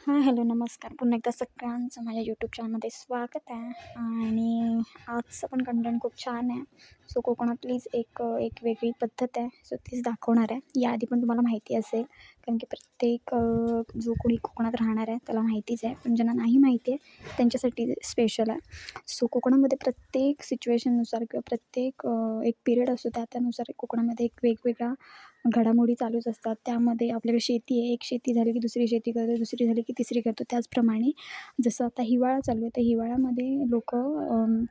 हां हॅलो नमस्कार. पुन्हा एकदा सगळ्यांचं माझ्या यूट्यूब चॅनलमध्ये स्वागत आहे. आणि आजचं पण कंटेंट खूप छान आहे. सो कोकणातलीच एक एक वेगळी पद्धत आहे. सो तीच दाखवणार आहे. याआधी पण तुम्हाला माहिती असेल कारण की प्रत्येक जो कोणी कोकणात राहणार आहे त्याला माहितीच आहे. पण ज्यांना नाही माहिती आहे त्यांच्यासाठी स्पेशल आहे. सो कोकणामध्ये प्रत्येक सिच्युएशननुसार किंवा प्रत्येक एक पिरियड असतो त्या त्यानुसार कोकणामध्ये एक वेगवेगळा घडामोडी चालूच असतात. त्यामध्ये आपल्याकडे शेती आहे. एक शेती झाली की दुसरी शेती करतो. दुसरी झाली की तिसरी करतो. त्याचप्रमाणे जसं आता हिवाळा चालू आहे तर हिवाळ्यामध्ये लोकं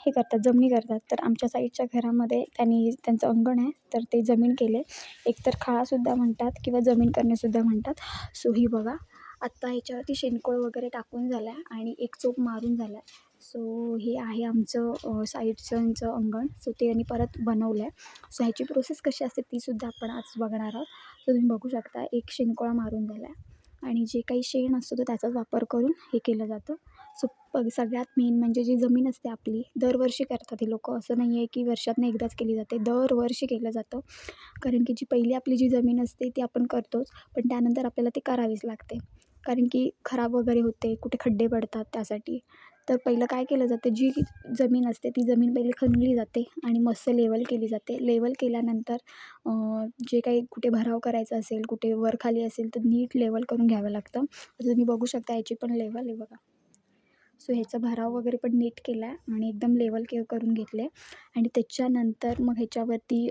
हे करतात जमणी करतात. तर आमच्या साईडच्या घरामध्ये त्यांनी त्यांचं अंगण आहे तर ते जमीन केले एकतर खाळासुद्धा म्हणतात किंवा जमीन करणेसुद्धा म्हणतात. सो ही बघा. आत्ता ह्याच्यावरती शेणकोळ वगैरे टाकून झाला आहे आणि एक चोप मारून झाला आहे सो हे आहे आमचं साईडचं अंगण. सो ते आणि परत बनवलं आहे सो ह्याची प्रोसेस कशी असते तीसुद्धा आपण आज बघणार आहोत. सो तुम्ही बघू शकता एक शेणकोळा मारून झाला आहे आणि जे काही शेण असतो तर त्याचाच वापर करून हे केलं जातं. सो सगळ्यात मेन म्हणजे जी जमीन असते आपली दरवर्षी करतात हे लोक. असं नाही आहे की वर्षातनं एकदाच केली जाते दरवर्षी केलं जातं. कारण की जी पहिली आपली जी जमीन असते ती आपण करतोच पण त्यानंतर आपल्याला ती करावीच लागते. कारण की खराब वगैरे होते कुठे खड्डे पडतात त्यासाठी. तर पहिलं काय केलं जातं जी जमीन असते ती जमीन पहिली खणली जाते आणि मस्त लेवल केली जाते. लेवल केल्यानंतर जे काही कुठे भराव करायचा असेल कुठे वरखाली असेल तर नीट लेवल करून घ्यावं लागतं. आता तुम्ही बघू शकता याची पण लेवल आहे बघा. सो ह्याचा भराव वगैरे पण नीट केला आहे आणि एकदम लेवल के करून घेतले. आणि त्याच्यानंतर मग ह्याच्यावरती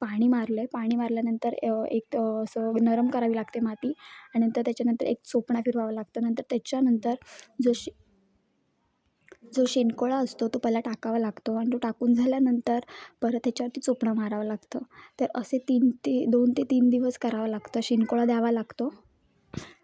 पाणी मारलं आहे पाणी मारल्यानंतर एक असं नरम करावी लागते माती. आणि नंतर त्याच्यानंतर एक चोपणा फिरवावं लागतं. नंतर त्याच्यानंतर जशी जो शेणकोळा असतो तो पहिला टाकावा लागतो आणि तो टाकून झाल्यानंतर परत त्याच्यावरती चोपणं मारावं लागतं. तर असे तीन ते दोन ते तीन दिवस करावं लागतं. शेणकोळा द्यावा लागतो.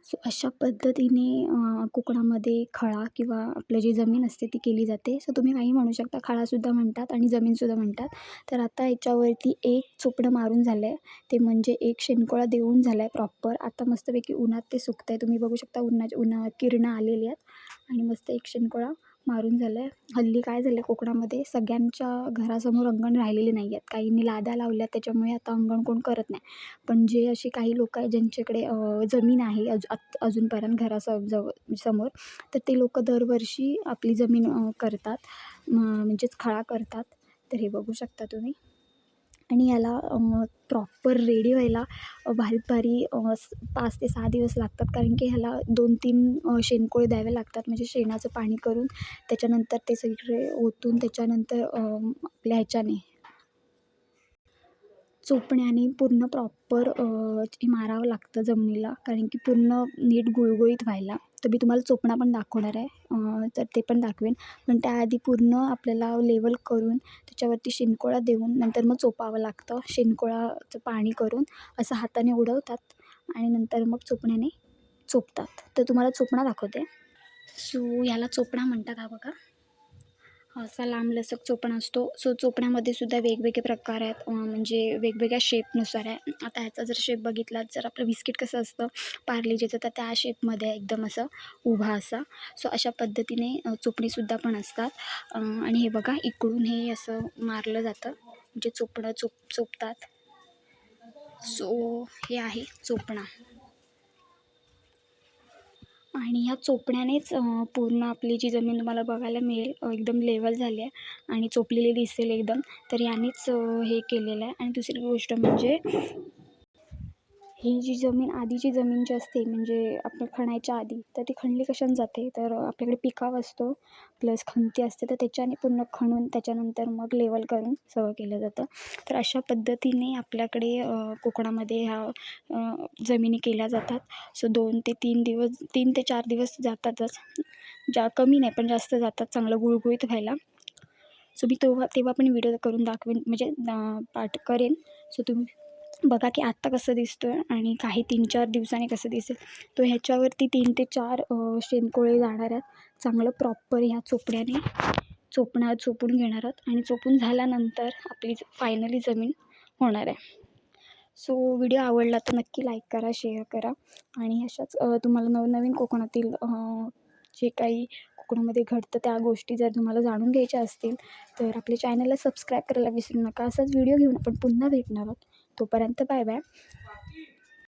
सो अशा पद्धतीने कोकणामध्ये खळा किंवा आपलं जी जमीन असते ती केली जाते. सो तुम्ही काही म्हणू शकता खळासुद्धा म्हणतात आणि जमीनसुद्धा म्हणतात. तर आता याच्यावरती एक चोपडं मारून झालं आहे ते म्हणजे एक शेणकोळा देऊन झाला आहे प्रॉपर आता मस्तपैकी उन्हात ते सुकतं आहे तुम्ही बघू शकता उन्हाच्या उन्हा किरणं आलेली आहेत. आणि मस्त एक शेणकोळा मारून झालं आहे हल्ली काय झालं आहे कोकणामध्ये सगळ्यांच्या घरासमोर अंगण राहिलेले नाही आहेत काहींनी लाद्या लावल्या त्याच्यामुळे आता अंगण कोण करत नाही. पण जे असे काही लोक आहे ज्यांच्याकडे जमीन आहे अज अजूनपर्यंत घरास जवळ समोर तर ते लोक दरवर्षी आपली जमीन करतात. म्हणजेच खळा करतात. तर हे बघू शकता तुम्ही. आणि याला प्रॉपर रेडी व्हायला भारी भारी पाच ते सहा दिवस लागतात. कारण की ह्याला दोन तीन शेणकोळे द्यावे लागतात. म्हणजे शेणाचं पाणी करून त्याच्यानंतर ते सगळे ओतून त्याच्यानंतर आपल्या ह्याच्याने चोपण्याने पूर्ण प्रॉपर मारावं लागतं जमिनीला. कारण की पूर्ण नीट गुळगुळीत व्हायला. तर मी तुम्हाला चोपणा पण दाखवणार आहे. तर ते पण दाखवेन. पण त्याआधी पूर्ण आपल्याला लेवल करून त्याच्यावरती शेणकोळा देऊन नंतर मग चोपावं लागतं. शेणकोळाचं पाणी करून असं हाताने उडवतात आणि नंतर मग चोपण्याने चोपतात. तर तुम्हाला चोपणा दाखवते. सो याला चोपणा म्हणतात हा बघा? असा लांबलचक चोपणा असतो. सो चोपण्यामध्ये सुद्धा वेगवेगळे प्रकार आहेत. म्हणजे वेगवेगळ्या शेपनुसार आहे. आता ह्याचा जर शेप बघितला जर आपलं बिस्किट कसं असतं पार्लेजीचं तर त्या शेपमध्ये एकदम असं उभा असा. सो अशा पद्धतीने चोपणीसुद्धा पण असतात. आणि हे बघा इकडून हे असं मारलं जातं. म्हणजे चोपणं चोप चोपतात. सो हे आहे चोपणा. आणि ह्या चोपण्यानेच पूर्ण आपली जी जमीन तुम्हाला बघायला मिळेल एकदम लेवल झाली आहे आणि चोपलेली दिसेल एकदम. तर यानेच हे केलेलं आहे. आणि दुसरी गोष्ट म्हणजे ही जी जमीन आधीची जमीन जी असते म्हणजे आपण खणायच्या आधी तर ती खणली कशाने जाते? तर आपल्याकडे पिकाव असतो प्लस खंती असते तर त्याच्याने पूर्ण खणून त्याच्यानंतर मग लेवल करून सगळं केलं जातं. तर अशा पद्धतीने आपल्याकडे कोकणामध्ये ह्या जमिनी केल्या जातात. सो दोन ते तीन दिवस तीन ते चार दिवस जातातच. ज्या कमी नाही पण जास्त जातात चांगलं गुळगुळीत व्हायला. सो मी तेव्हा तेव्हा पण व्हिडिओ करून दाखवेन म्हणजे पाठ करेन. सो तुम्ही बघा की आत्ता कसं दिसतो आहे आणि काही तीन चार दिवसांनी कसं दिसेल. तो ह्याच्यावरती तीन ते चार शेणकोळे जाणार आहेत. चांगलं प्रॉपर ह्या चोपड्याने चोपणा चोपून घेणार आहोत आणि चोपून झाल्यानंतर आपली फायनली जमीन होणार आहे. सो व्हिडिओ आवडला तर नक्की लाईक करा शेअर करा आणि अशाच तुम्हाला नवनवीन कोकणातील जे काही कोकणामध्ये घडतं त्या गोष्टी जर तुम्हाला जाणून घ्यायच्या असतील तर आपल्या चॅनलला सबस्क्राईब करायला विसरू नका. असाच व्हिडिओ घेऊन आपण पुन्हा भेटणार आहोत. तोपर्यंत बाय बाय.